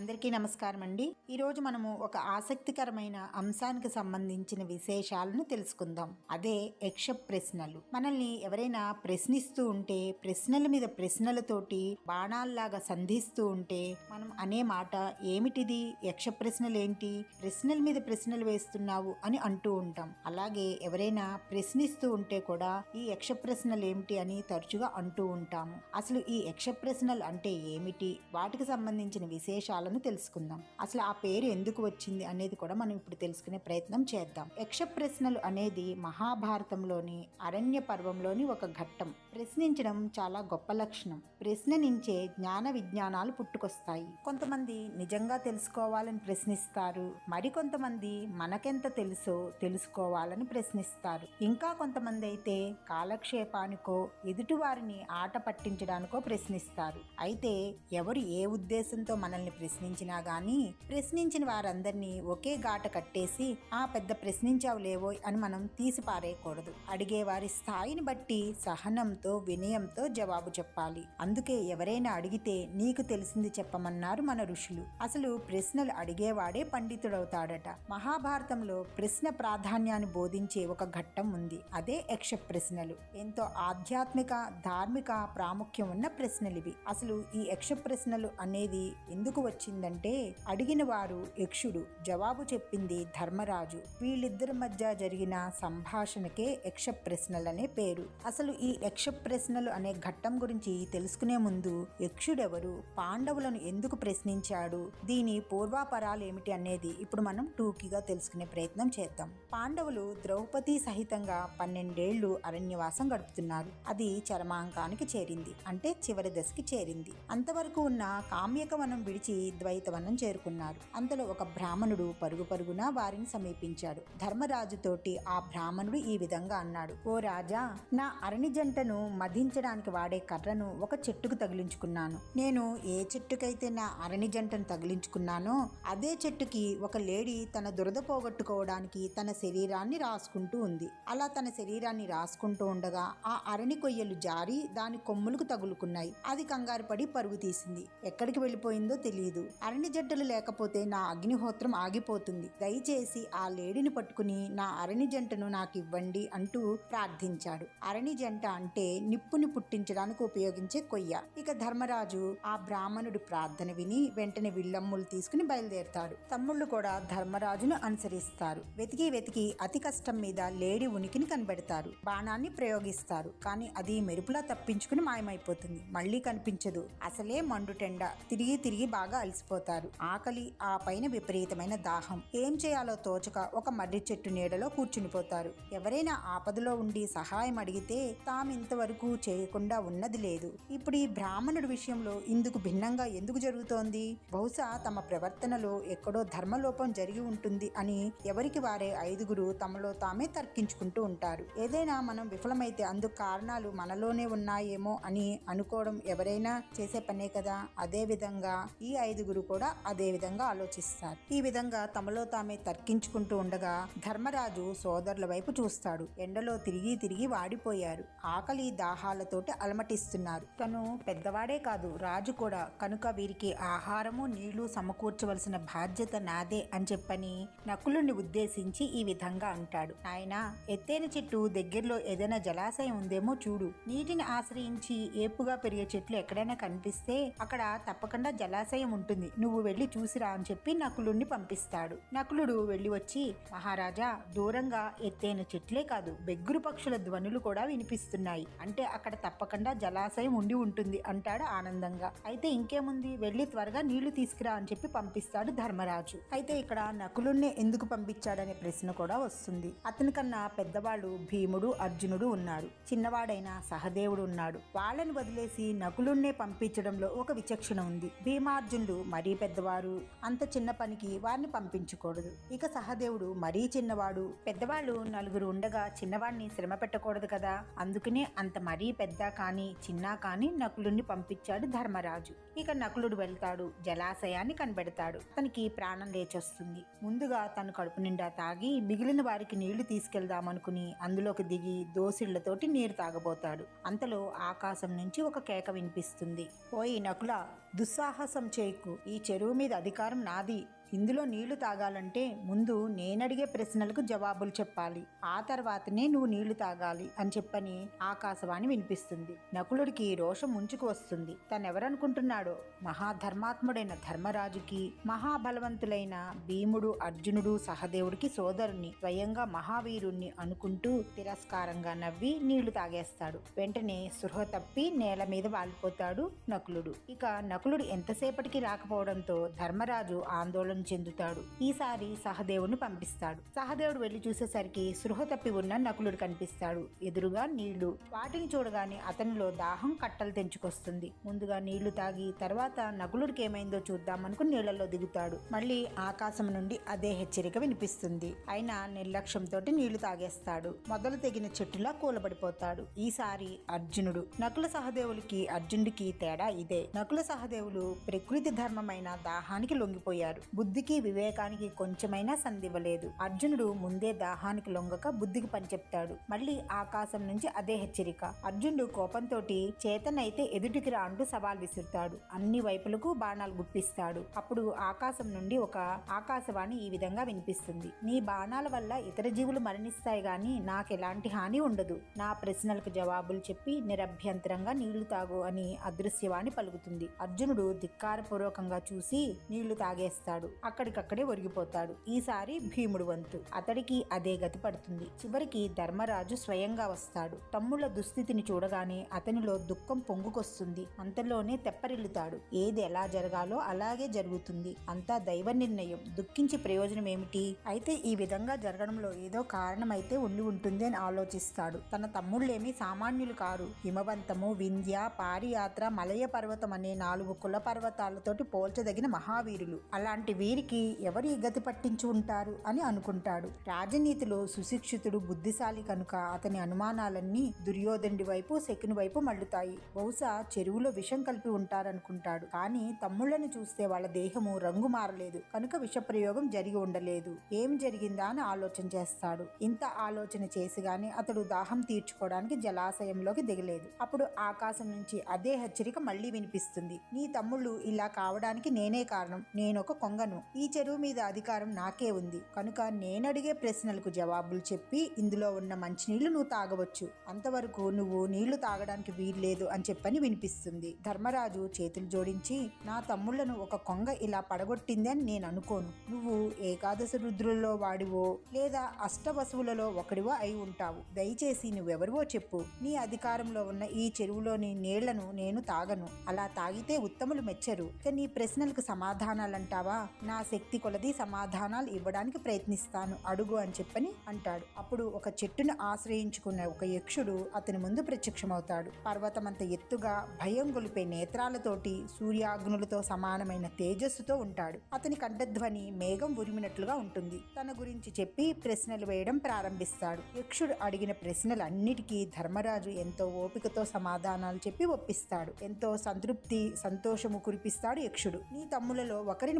అందరికీ నమస్కారం అండి ఈరోజు మనము ఒక ఆసక్తికరమైన అంశానికి సంబంధించిన విశేషాలను తెలుసుకుందాం. అదే యక్ష ప్రశ్నలు మనల్ని ఎవరైనా ప్రశ్నిస్తూ ఉంటే ప్రశ్నల మీద ప్రశ్నలతోటి బాణాల్లాగా సంధిస్తూ ఉంటే మనం అనే మాట ఏమిటిది? యక్ష ప్రశ్నలు ఏంటి ప్రశ్నల మీద ప్రశ్నలు వేస్తున్నావు అని అంటూ ఉంటాం. అలాగే ఎవరైనా ప్రశ్నిస్తూ ఉంటే కూడా ఈ యక్ష ప్రశ్నలు ఏమిటి అని తరచుగా అంటూ ఉంటాము. అసలు ఈ యక్ష ప్రశ్నలు అంటే ఏమిటి? వాటికి సంబంధించిన విశేషాలు వివరాలను తెలుసుకుందాం. అసలు ఆ పేరు ఎందుకు వచ్చింది అనేది కూడా మనం ఇప్పుడు తెలుసుకునే ప్రయత్నం చేద్దాం. యక్ష ప్రశ్నలు అనేది మహాభారతంలోని అరణ్య పర్వంలోని ఒక ఘట్టం. ప్రశ్నించడం చాలా గొప్ప లక్షణం. ప్రశ్నించే జ్ఞాన విజ్ఞానాలు పుట్టుకొస్తాయి. కొంతమంది నిజంగా తెలుసుకోవాలని ప్రశ్నిస్తారు. మరికొంతమంది మనకెంత తెలుసో తెలుసుకోవాలని ప్రశ్నిస్తారు. ఇంకా కొంతమంది అయితే కాలక్షేపానికో ఎదుటివారిని ఆట పట్టించడానికో ప్రశ్నిస్తారు. అయితే ఎవరు ఏ ఉద్దేశంతో మనల్ని ప్రశ్ని ప్రశ్నించినా గాని ప్రశ్నించిన వారందరినీ ఒకే గాట కట్టేసి ఆ పెద్ద ప్రశ్నించావు లేవోయ్ అని మనం తీసి పారేయకూడదు. అడిగే వారి స్థాయిని బట్టి సహనంతో వినయంతో జవాబు చెప్పాలి. అందుకే ఎవరైనా అడిగితే నీకు తెలిసింది చెప్పమన్నారు మన ఋషులు అసలు ప్రశ్నలు అడిగేవాడే పండితుడవుతాడట. మహాభారతంలో ప్రశ్న ప్రాధాన్యాన్ని బోధించే ఒక ఘట్టం ఉంది. అదే యక్ష ప్రశ్నలు. ఎంతో ఆధ్యాత్మిక ధార్మిక ప్రాముఖ్యం ఉన్న ప్రశ్నలు ఇవి అసలు ఈ యక్ష ప్రశ్నలు అనేది ఎందుకు వచ్చింది వచ్చిందంటే అడిగిన వారు యక్షుడు. జవాబు చెప్పింది ధర్మరాజు. వీళ్ళిద్దరి మధ్య జరిగిన సంభాషణకే యక్ష ప్రశ్నలనే పేరు. అసలు ఈ యక్ష ప్రశ్నలు అనే ఘట్టం గురించి తెలుసుకునే ముందు యక్షుడెవరు? పాండవులను ఎందుకు ప్రశ్నించాడు? దీని పూర్వాపరాలు ఏమిటి అనేది ఇప్పుడు మనం టూకీగా తెలుసుకునే ప్రయత్నం చేద్దాం. పాండవులు ద్రౌపది సహితంగా పన్నెండేళ్ళు అరణ్యవాసం గడుపుతున్నారు. అది చరమాంకానికి చేరింది. అంటే చివరి దశకి చేరింది. అంతవరకు ఉన్న కామ్యకవనం విడిచి అద్వైతవనం చేరుకున్నారు అంతలో ఒక బ్రాహ్మణుడు పరుగు పరుగున వారిని సమీపించాడు. ధర్మరాజుతోటి ఆ బ్రాహ్మణుడు ఈ విధంగా అన్నాడు. ఓ రాజా నా అరణి జంటను మధించడానికి వాడే కర్రను ఒక చెట్టుకు తగిలించుకున్నాను. నేను ఏ చెట్టుకైతే నా అరణి జంటను తగిలించుకున్నానో అదే చెట్టుకి ఒక లేడీ తన దురద పోగొట్టుకోవడానికి తన శరీరాన్ని రాసుకుంటూ ఉంది. అలా తన శరీరాన్ని రాసుకుంటూ ఉండగా ఆ అరణి కొయ్యలు జారి దాని కొమ్ములకు తగులుకున్నాయి. అది కంగారు పడి పరుగు తీసింది. ఎక్కడికి వెళ్ళిపోయిందో తెలియదు అరణి జంటలు లేకపోతే నా అగ్నిహోత్రం ఆగిపోతుంది. దయచేసి ఆ లేడిని పట్టుకుని నా అరణి జంటను నాకు ఇవ్వండి అంటూ ప్రార్థించాడు. అరణి జంట అంటే నిప్పుని పుట్టించడానికి ఉపయోగించే కొయ్య. ఇక ధర్మరాజు ఆ బ్రాహ్మణుడి ప్రార్థన విని వెంటనే విల్లమ్ములు తీసుకుని బయలుదేరుతాడు. తమ్ముళ్ళు కూడా ధర్మరాజును అనుసరిస్తారు. వెతికి వెతికి అతి కష్టం మీద లేడి ఉనికిని కనబెడతారు. బాణాన్ని ప్రయోగిస్తారు. కానీ అది మెరుపులా తప్పించుకుని మాయమైపోతుంది. మళ్ళీ కనిపించదు. అసలే మండుటెండ తిరిగి తిరిగి బాగా అలసిపోతారు ఆకలి ఆ పైన విపరీతమైన దాహం. ఏం చేయాలో తోచక ఒక మర్రి చెట్టు నీడలో కూర్చునిపోతారు. ఎవరైనా ఆపదలో ఉండి సహాయం అడిగితే తాము ఇంతవరకు చేయకుండా ఉన్నది లేదు. ఇప్పుడు ఈ బ్రాహ్మణుడి విషయంలో ఇందుకు భిన్నంగా ఎందుకు జరుగుతోంది? బహుశా తమ ప్రవర్తనలో ఎక్కడో ధర్మలోపం జరిగి ఉంటుంది అని ఎవరికి వారే ఐదుగురు తమలో తామే తర్కించుకుంటూ ఉంటారు. ఏదైనా మనం విఫలమైతే అందుకు కారణాలు మనలోనే ఉన్నాయేమో అని అనుకోవడం ఎవరైనా చేసే పనే కదా? అదే విధంగా ఈ ఐదు ఐదుగురు కూడా అదే విధంగా ఆలోచిస్తారు. ఈ విధంగా తమలో తామే తర్కించుకుంటూ ఉండగా ధర్మరాజు సోదరుల వైపు చూస్తాడు. ఎండలో తిరిగి తిరిగి వాడిపోయారు. ఆకలి దాహాలతోటి అలమటిస్తున్నారు. తను పెద్దవాడే కాదు రాజు కూడా. కనుక వీరికి ఆహారము నీళ్ళు సమకూర్చవలసిన బాధ్యత నాదే అని చెప్పని నకులుని ఉద్దేశించి ఈ విధంగా అంటాడు. ఆయన ఎత్తైన చెట్టు దగ్గరలో ఏదైనా జలాశయం ఉందేమో చూడు. నీటిని ఆశ్రయించి ఏపుగా పెరిగే చెట్లు ఎక్కడైనా కనిపిస్తే అక్కడ తప్పకుండా జలాశయం ఉంటుంది. నువ్వు వెళ్ళి చూసిరా అని చెప్పి నకులుణ్ణి పంపిస్తాడు. నకులుడు వెళ్ళి వచ్చి మహారాజా దూరంగా ఎత్తైన చెట్లే కాదు బెగ్గురు పక్షుల ధ్వనులు కూడా వినిపిస్తున్నాయి. అంటే అక్కడ తప్పకుండా జలాశయం ఉండి ఉంటుంది అంటాడు ఆనందంగా. అయితే ఇంకేముంది? వెళ్ళి త్వరగా నీళ్ళు తీసుకురా అని చెప్పి పంపిస్తాడు ధర్మరాజు. అయితే ఇక్కడ నకులుణ్ణి ఎందుకు పంపించాడనే ప్రశ్న కూడా వస్తుంది. అతని కన్నా పెద్దవాళ్ళు భీముడు అర్జునుడు ఉన్నారు. చిన్నవాడైన సహదేవుడు ఉన్నాడు. వాళ్ళని వదిలేసి నకులుణ్ణే పంపించడంలో ఒక విచక్షణ ఉంది. భీమార్జునుడు మరీ పెద్దవారు అంత చిన్న పనికి వారిని పంపించకూడదు. ఇక సహదేవుడు మరీ చిన్నవాడు. పెద్దవాళ్ళు నలుగురు ఉండగా చిన్నవాడిని శ్రమ పెట్టకూడదు కదా. అందుకనే అంత మరీ పెద్ద కానీ చిన్న కానీ నకులుణ్ణి పంపించాడు ధర్మరాజు. ఇక నకులుడు వెళ్తాడు జలాశయాన్ని కనబెడతాడు. అతనికి ప్రాణం లేచొస్తుంది. ముందుగా తను కడుపు నిండా తాగి మిగిలిన వారికి నీళ్ళు తీసుకెళ్దామనుకుని అందులోకి దిగి దోసిళ్ళతోటి నీరు తాగబోతాడు. అంతలో ఆకాశం నుంచి ఒక కేక వినిపిస్తుంది. ఓయ్ నకుల దుస్సాహసం చేయకు. ఈ చెరువు మీద అధికారం నాది. ఇందులో నీళ్ళు తాగాలంటే ముందు నేనడిగే ప్రశ్నలకు జవాబులు చెప్పాలి. ఆ తర్వాతనే నువ్వు నీళ్ళు తాగాలి అని చెప్పని ఆకాశవాణి వినిపిస్తుంది. నకులుడికి రోషం ముంచుకు వస్తుంది. తనెవరనుకుంటున్నాడో? మహాధర్మాత్ముడైన ధర్మరాజుకి మహాబలవంతులైన భీముడు అర్జునుడు సహదేవుడికి సోదరుని స్వయంగా మహావీరుణ్ణి అనుకుంటూ తిరస్కారంగా నవ్వి నీళ్ళు తాగేస్తాడు. వెంటనే సృహ తప్పి నేల మీద వాలిపోతాడు నకులుడు. ఇక నకులుడు ఎంతసేపటికి రాకపోవడంతో ధర్మరాజు ఆందోళన చెందుతాడు. ఈసారి సహదేవుని పంపిస్తాడు. సహదేవుడు వెళ్ళి చూసేసరికి సృహ తప్పి ఉన్న నకులుడు కనిపిస్తాడు. ఎదురుగా నీళ్ళు. వాటిని చూడగానే అతనిలో దాహం కట్టలు తెంచుకొస్తుంది. ముందుగా నీళ్ళు తాగి తర్వాత నకులుడికి ఏమైందో చూద్దామనుకుని నీళ్ళలో దిగుతాడు. మళ్ళీ ఆకాశం నుండి అదే హెచ్చరిక వినిపిస్తుంది. అయినా నిర్లక్ష్యంతో నీళ్ళు తాగేస్తాడు. మొదలు తెగిన చెట్టులా కూలబడిపోతాడు. ఈసారి అర్జునుడు. నకుల సహదేవులకి అర్జునుడికి తేడా ఇదే. నకుల సహదేవులు ప్రకృతి ధర్మమైన దాహానికి లొంగిపోయారు. బుద్ధికి వివేకానికి కొంచెమైనా సందివ్వలేదు అర్జునుడు ముందే దాహానికి లొంగక బుద్ధికి పనిచెప్తాడు మళ్ళీ ఆకాశం నుంచి అదే హెచ్చరిక. అర్జునుడు కోపంతో చేతనైతే ఎదుటికి రా అంటూ సవాల్ విసురుతాడు. అన్ని వైపులకు బాణాలు గుప్పిస్తాడు. అప్పుడు ఆకాశం నుండి ఒక ఆకాశవాణి ఈ విధంగా వినిపిస్తుంది. నీ బాణాల వల్ల ఇతర జీవులు మరణిస్తాయి గాని నాకెలాంటి హాని ఉండదు. నా ప్రశ్నలకు జవాబులు చెప్పి నిరభ్యంతరంగా నీళ్ళు తాగు అని అదృశ్యవాణి పలుకుతుంది. అర్జునుడు ధిక్కారపూర్వకంగా చూసి నీళ్ళు తాగేస్తాడు. అక్కడికక్కడే ఒరిగిపోతాడు. ఈసారి భీముడు వంతు. అతడికి అదే గతి పడుతుంది. చివరికి ధర్మరాజు స్వయంగా వస్తాడు. తమ్ముళ్ళ దుస్థితిని చూడగానే అతనిలో దుఃఖం పొంగుకొస్తుంది. అంతలోనే తెప్పరిల్లుతాడు. ఏది ఎలా జరగాలో అలాగే జరుగుతుంది. అంతా దైవ నిర్ణయం దుఃఖించి ప్రయోజనం ఏమిటి? అయితే ఈ విధంగా జరగడంలో ఏదో కారణమైతే ఉండి ఉంటుంది అని ఆలోచిస్తాడు. తన తమ్ముళ్ళేమీ సామాన్యులు కారు. హిమవంతము వింధ్య పారియాత్ర మలయ పర్వతం అనే నాలుగు కుల పర్వతాలతోటి పోల్చదగిన మహావీరులు. అలాంటి వీరికి ఎవరు ఈ గతి పట్టించి ఉంటారు అని అనుకుంటాడు. రాజనీతిలో సుశిక్షితుడు బుద్ధిశాలి కనుక అతని అనుమానాలన్నీ దుర్యోధనుడి వైపు శకుని వైపు మళ్ళుతాయి. బహుశా చెరువులో విషం కలిపి ఉంటారనుకుంటాడు. కానీ తమ్ముళ్ళను చూస్తే వాళ్ళ దేహము రంగు మారలేదు. కనుక విషప్రయోగం జరిగి ఉండలేదు. ఏం జరిగిందా అని ఆలోచన చేస్తాడు. ఇంత ఆలోచన చేసి గాని అతడు దాహం తీర్చుకోవడానికి జలాశయంలోకి దిగలేదు. అప్పుడు ఆకాశం నుంచి అదే హెచ్చరిక మళ్ళీ వినిపిస్తుంది. నీ తమ్ముళ్ళు ఇలా కావడానికి నేనే కారణం. నేనొక ఉన్నాను ఈ చెరువు మీద అధికారం నాకే ఉంది. కనుక నేనడిగే ప్రశ్నలకు జవాబులు చెప్పి ఇందులో ఉన్న మంచినీళ్ళు నువ్వు తాగవచ్చు. అంతవరకు నువ్వు నీళ్ళు తాగడానికి వీల్లేదు అని చెప్పని వినిపిస్తుంది. ధర్మరాజు చేతులు జోడించి నా తమ్ముళ్ళను ఒక కొంగ ఇలా పడగొట్టిందని నేను అనుకోను. నువ్వు ఏకాదశ రుద్రులలో వాడివో లేదా అష్టవసువులలో ఒకడివో అయి ఉంటావు. దయచేసి నువ్వెవరివో చెప్పు. నీ అధికారంలో ఉన్న ఈ చెరువులోని నీళ్ళను నేను తాగను. అలా తాగితే ఉత్తములు మెచ్చరు. ఇక నీ ప్రశ్నలకు సమాధానాలంటావా? నా శక్తి కొలది సమాధానాలు ఇవ్వడానికి ప్రయత్నిస్తాను. అడుగు అని చెప్పని అంటాడు. అప్పుడు ఒక చెట్టును ఆశ్రయించుకున్న ఒక యక్షుడు అతని ముందు ప్రత్యక్షమవుతాడు. పర్వతమంత ఎత్తుగా భయం గొలిపే నేత్రాలతోటి సూర్యాగ్నులతో సమానమైన తేజస్సుతో ఉంటాడు. అతని కంఠధ్వని మేఘం ఉరిమినట్లుగా ఉంటుంది. తన గురించి చెప్పి ప్రశ్నలు వేయడం ప్రారంభిస్తాడు. యక్షుడు అడిగిన ప్రశ్నలన్నిటికీ ధర్మరాజు ఎంతో ఓపికతో సమాధానాలు చెప్పి ఒప్పిస్తాడు. ఎంతో సంతృప్తి సంతోషము కురిపిస్తాడు యక్షుడు. నీ తమ్ములలో ఒకరిని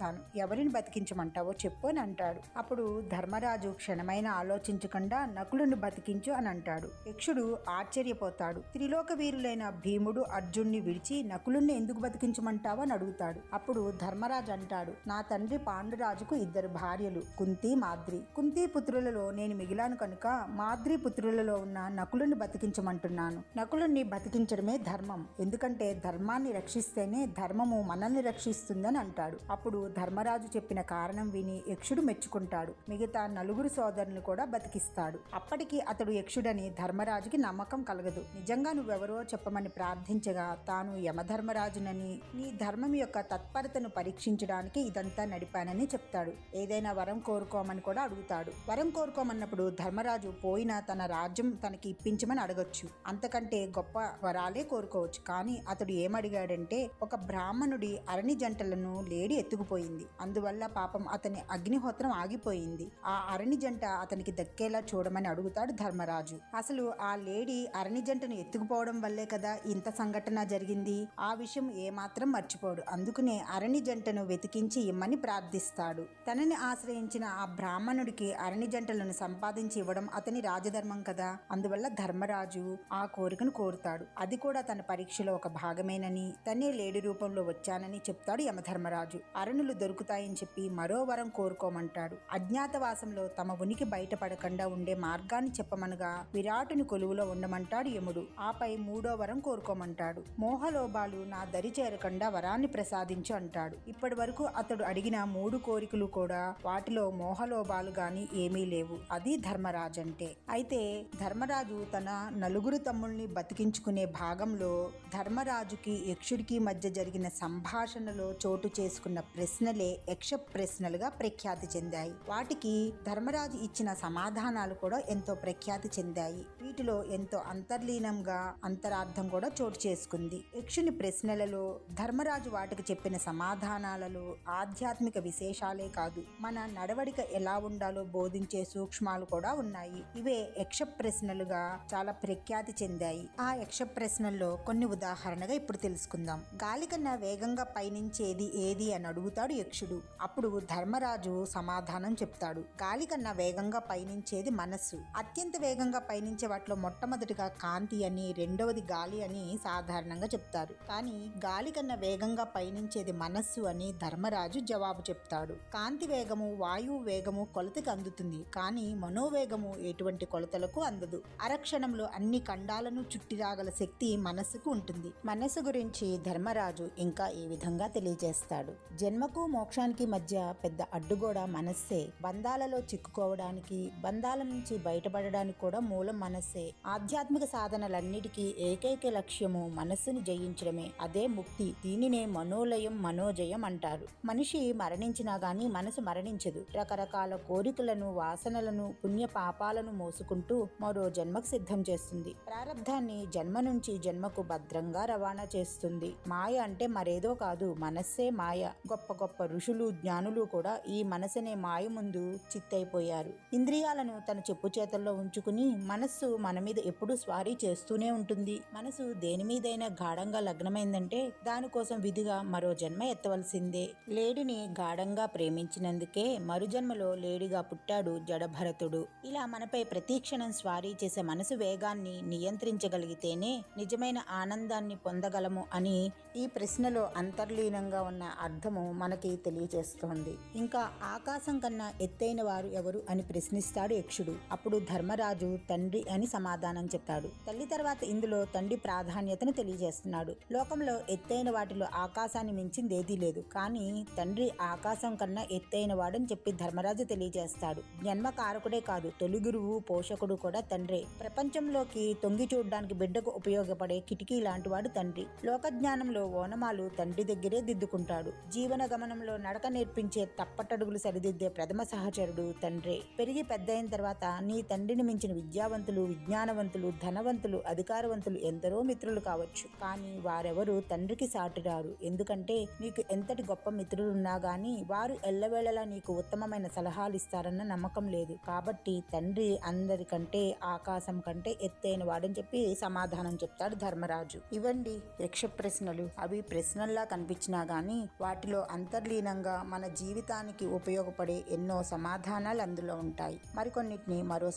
చేస్తాను. ఎవరిని బతికించమంటావో చెప్పు అని అంటాడు. అప్పుడు ధర్మరాజు క్షణమైన ఆలోచించకుండా నకులుని బతికించు అని అంటాడు. యక్షుడు ఆశ్చర్యపోతాడు. త్రిలోక వీరులైన భీముడు అర్జున్ని విడిచి నకులుణ్ణి ఎందుకు బతికించమంటావో అని అడుగుతాడు. అప్పుడు ధర్మరాజు అంటాడు నా తండ్రి పాండురాజుకు ఇద్దరు భార్యలు కుంతి మాద్రి. కుంతి పుత్రులలో నేను మిగిలాను కనుక మాద్రి పుత్రులలో ఉన్న నకులుని బతికించమంటున్నాను. నకులుణ్ణి బతికించడమే ధర్మం. ఎందుకంటే ధర్మాన్ని రక్షిస్తేనే ధర్మము మనల్ని రక్షిస్తుందని అంటాడు. అప్పుడు ధర్మరాజు చెప్పిన కారణం విని యక్షుడు మెచ్చుకుంటాడు. మిగతా నలుగురు సోదరులు కూడా బతికిస్తాడు. అప్పటికి అతడు యక్షుడని ధర్మరాజుకి నమ్మకం కలగదు. నిజంగా నువ్వెవరో చెప్పమని ప్రార్థించగా తాను యమధర్మరాజునని నీ ధర్మం యొక్క తత్పరతను పరీక్షించడానికి ఇదంతా నడిపానని చెప్తాడు. ఏదైనా వరం కోరుకోమని కూడా అడుగుతాడు. వరం కోరుకోమన్నప్పుడు ధర్మరాజు పోయిన తన రాజ్యం తనకి ఇప్పించమని అడగొచ్చు. అంతకంటే గొప్ప వరాలే కోరుకోవచ్చు. కానీ అతడు ఏమడిగాడంటే ఒక బ్రాహ్మణుడి అరణి జంటలను లేడి ఎత్తుకుపోయి ఆగిపోయింది. అందువల్ల పాపం అతని అగ్నిహోత్రం ఆగిపోయింది. ఆ అరణి జంట అతనికి దక్కేలా చూడమని అడుగుతాడు ధర్మరాజు. అసలు ఆ లేడీ అరణి జంటను ఎత్తుకుపోవడం వల్లే కదా ఇంత సంఘటన జరిగింది? ఆ విషయం ఏమాత్రం మర్చిపోడు. అందుకనే అరణి జంటను వెతికించి ఇమ్మని ప్రార్థిస్తాడు. తనని ఆశ్రయించిన ఆ బ్రాహ్మణుడికి అరణి జంటలను సంపాదించి ఇవ్వడం అతని రాజధర్మం కదా? అందువల్ల ధర్మరాజు ఆ కోరికను కోరుతాడు. అది కూడా తన పరీక్షలో ఒక భాగమేనని తనే లేడి రూపంలో వచ్చానని చెప్తాడు యమధర్మరాజు. అరణులు దొరుకుతాయని చెప్పి మరో వరం కోరుకోమంటాడు. అజ్ఞాతవాసంలో తమ ఉనికి బయటపడకుండా ఉండే మార్గాన్ని చెప్పమనగా విరాటుని కొలువులో ఉండమంటాడు యముడు. ఆపై మూడో వరం కోరుకోమంటాడు. మోహలోభాలు నా దరి చేరకుండా వరాన్ని ప్రసాదించు అంటాడు. ఇప్పటి వరకు అతడు అడిగిన మూడు కోరికలు కూడా వాటిలో మోహలోభాలు గాని ఏమీ లేవు. అది ధర్మరాజ్ అంటే అయితే ధర్మరాజు తన నలుగురు తమ్ముల్ని బతికించుకునే భాగంలో ధర్మరాజుకి యక్షుడికి మధ్య జరిగిన సంభాషణలో చోటు చేసుకున్న ప్రశ్నలే యక్ష ప్రశ్నలుగా ప్రఖ్యాతి చెందాయి. వాటికి ధర్మరాజు ఇచ్చిన సమాధానాలు కూడా ఎంతో ప్రఖ్యాతి చెందాయి. వీటిలో ఎంతో అంతర్లీనంగా అంతరార్థం కూడా చోటు చేసుకుంది. యక్షుని ప్రశ్నలలో ధర్మరాజు వాటికి చెప్పిన సమాధానాలలో ఆధ్యాత్మిక విశేషాలే కాదు మన నడవడిక ఎలా ఉండాలో బోధించే సూక్ష్మాలు కూడా ఉన్నాయి. ఇవే యక్ష ప్రశ్నలుగా చాలా ప్రఖ్యాతి చెందాయి. ఆ యక్ష ప్రశ్నల్లో కొన్ని ఉదాహరణగా ఇప్పుడు తెలుసుకుందాం. గాలి కన్నా వేగంగా పయనించేది ఏది అని అడుగుతాడు యక్షుడు. అప్పుడు ధర్మరాజు సమాధానం చెప్తాడు. గాలి కన్నా వేగంగా పయనించేది మనస్సు. అత్యంత వేగంగా పయనించే వాటిలో మొట్టమొదటిగా కాంతి అని రెండవది గాలి అని సాధారణంగా చెప్తారు. కానీ గాలి కన్నా వేగంగా పయనించేది మనస్సు అని ధర్మరాజు జవాబు చెప్తాడు. కాంతి వేగము వాయువు వేగము కొలతకి అందుతుంది. కానీ మనోవేగము ఎటువంటి కొలతలకు అందదు. అరక్షణంలో అన్ని ఖండాలను చుట్టిరాగల శక్తి మనస్సుకు ఉంటుంది. మనస్సు గురించి ధర్మరాజు ఇంకా ఈ విధంగా తెలియజేస్తాడు? జన్మకు మోక్షానికి మధ్య పెద్ద అడ్డుగోడ మనస్సే. బంధాలలో చిక్కుకోవడానికి బంధాల నుంచి బయటపడడానికి కూడా మూలం మనస్సే. ఆధ్యాత్మిక సాధనలన్నిటికీ ఏకైక లక్ష్యము మనస్సును జయించడమే. అదే ముక్తి. దీనినే మనోలయం మనోజయం అంటారు. మనిషి మరణించినా గాని మనసు మరణించదు. రకరకాల కోరికలను వాసనలను పుణ్య పాపాలను మోసుకుంటూ మరో జన్మకు సిద్ధం చేస్తుంది. ప్రారంధాన్ని జన్మ నుంచి జన్మకు భద్రంగా రవాణా చేస్తుంది. మాయ అంటే మరేదో కాదు. మనస్సే మాయ. గొప్ప గొప్ప ఋషులు జ్ఞానులు కూడా ఈ మనసునే మాయ ముందు చిత్తైపోయారు. ఇంద్రియాలను తన చెప్పు చేతల్లో ఉంచుకుని మనస్సు మన మీద ఎప్పుడూ స్వారీ చేస్తూనే ఉంటుంది. మనసు దేని మీదైనా గాఢంగా లగ్నమైందంటే దానికోసం విధిగా మరో జన్మ ఎత్తవలసిందే. లేడిని గాఢంగా ప్రేమించినందుకే మరుజన్మలో లేడిగా పుట్టాడు జడభరతుడు. ఇలా మనపై ప్రతీక్షణం స్వారీ చేసే మనసు వేగాన్ని నియంత్రించగలిగితేనే నిజమైన ఆనందాన్ని పొందగలము అని ఈ ప్రశ్నలో అంతర్లీనంగా ఉన్న అర్థము మనకి తెలియజేస్తోంది. ఇంకా ఆకాశం కన్నా ఎత్తైన వారు ఎవరు అని ప్రశ్నిస్తాడు యక్షుడు. అప్పుడు ధర్మరాజు తండ్రి అని సమాధానం చెప్తాడు. తల్లి తర్వాత ఇందులో తండ్రి ప్రాధాన్యతను తెలియజేస్తున్నాడు. లోకంలో ఎత్తైన వాటిలో ఆకాశాన్ని మించింది ఏదీ లేదు. కానీ తండ్రి ఆకాశం కన్నా ఎత్తైన వాడని చెప్పి ధర్మరాజు తెలియజేస్తాడు. జన్మ కారకుడే కాదు తొలి గురువు పోషకుడు కూడా తండ్రే. ప్రపంచంలోకి తొంగి చూడడానికి బిడ్డకు ఉపయోగపడే కిటికీ లాంటివాడు తండ్రి. లోకజ్ఞానంలో ఓనమాలు తండ్రి దగ్గరే దిద్దుకుంటాడు. జీవన గమనంలో నడక నేర్పించే తప్పటడుగులు సరిదిద్దే ప్రథమ సహచరుడు తండ్రే. పెరిగి పెద్దయిన తర్వాత నీ తండ్రిని మించిన విద్యావంతులు విజ్ఞానవంతులు ధనవంతులు అధికారవంతులు ఎందరో మిత్రులు కావచ్చు. కానీ వారెవరు తండ్రికి సాటిరారు. ఎందుకంటే నీకు ఎంతటి గొప్ప మిత్రులున్నా గానీ వారు ఎల్లవేళలా నీకు ఉత్తమమైన సలహాలు ఇస్తారన్న నమ్మకం లేదు. కాబట్టి తండ్రి అందరికంటే ఆకాశం కంటే ఎత్తైన వాడని చెప్పి సమాధానం చెప్తాడు ధర్మరాజు. ఇవండి యక్ష ప్రశ్నలు అవి ప్రశ్నల్లా కనిపించినా గాని వాటిలో అంతర్లీనంగా మన జీవితానికి ఉపయోగపడే ఎన్నో సమాధానాలు అందులో ఉంటాయి. మరికొన్నిటిని మరో